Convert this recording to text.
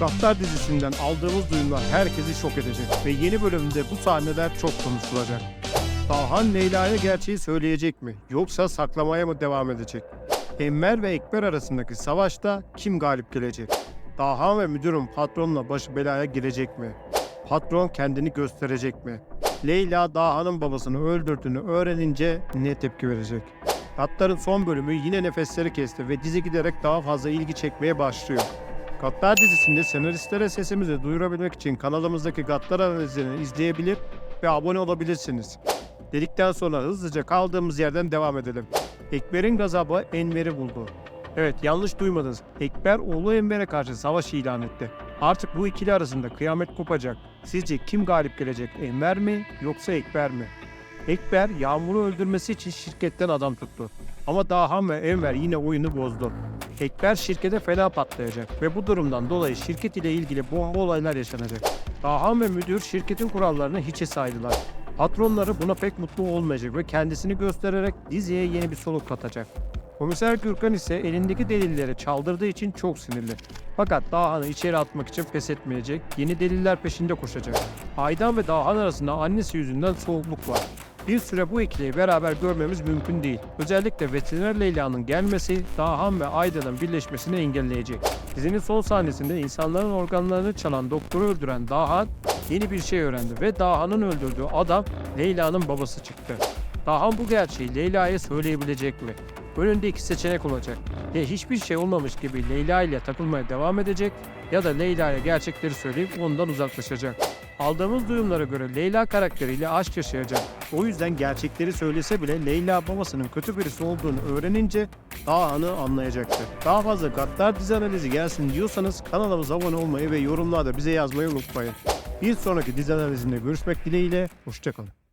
Gaddar dizisinden aldığımız duyumlar herkesi şok edecek ve yeni bölümde bu sahneler çok konuşulacak. Dahan Leyla'ya gerçeği söyleyecek mi yoksa saklamaya mı devam edecek? Enver ve Ekber arasındaki savaşta kim galip gelecek? Dahan ve müdürün patronla başı belaya girecek mi? Patron kendini gösterecek mi? Leyla Dahan'ın babasını öldürdüğünü öğrenince ne tepki verecek? Gattar'ın son bölümü yine nefesleri kesti ve dizi giderek daha fazla ilgi çekmeye başlıyor. Gattar dizisinde senaristlere sesimizi duyurabilmek için kanalımızdaki Gattar analizlerini izleyebilir ve abone olabilirsiniz. Dedikten sonra hızlıca kaldığımız yerden devam edelim. Ekber'in gazabı Enver'i buldu. Evet yanlış duymadınız. Ekber oğlu Enver'e karşı savaş ilan etti. Artık bu ikili arasında kıyamet kopacak. Sizce kim galip gelecek? Enver mi yoksa Ekber mi? Ekber Yağmur'u öldürmesi için şirketten adam tuttu. Ama Dahan ve Enver yine oyunu bozdu. Ekber şirkete fena patlayacak ve bu durumdan dolayı şirket ile ilgili bomba olaylar yaşanacak. Dahan ve müdür şirketin kurallarını hiçe saydılar. Patronları buna pek mutlu olmayacak ve kendisini göstererek diziye yeni bir soluk katacak. Komiser Gürkan ise elindeki delilleri çaldırdığı için çok sinirli. Fakat Dahan'ı içeri atmak için pes etmeyecek, yeni deliller peşinde koşacak. Aydan ve Dahan arasında annesi yüzünden soğukluk var. Bir süre bu ikiliyi beraber görmemiz mümkün değil. Özellikle veteriner Leyla'nın gelmesi Dahan ve Aydan'ın birleşmesini engelleyecek. Dizinin son sahnesinde insanların organlarını çalan doktoru öldüren Dahan yeni bir şey öğrendi ve Dahan'ın öldürdüğü adam Leyla'nın babası çıktı. Dahan bu gerçeği Leyla'ya söyleyebilecek mi? Önünde iki seçenek olacak. Ya hiçbir şey olmamış gibi Leyla ile takılmaya devam edecek ya da Leyla'ya gerçekleri söyleyip ondan uzaklaşacak. Aldığımız duyumlara göre Leyla karakteriyle aşk yaşayacak. O yüzden gerçekleri söylese bile Leyla babasının kötü birisi olduğunu öğrenince Dahan'ı anlayacaktır. Daha fazla Gaddar dizi analizi gelsin diyorsanız kanalımıza abone olmayı ve yorumlarda bize yazmayı unutmayın. Bir sonraki dizi analizinde görüşmek dileğiyle, hoşçakalın.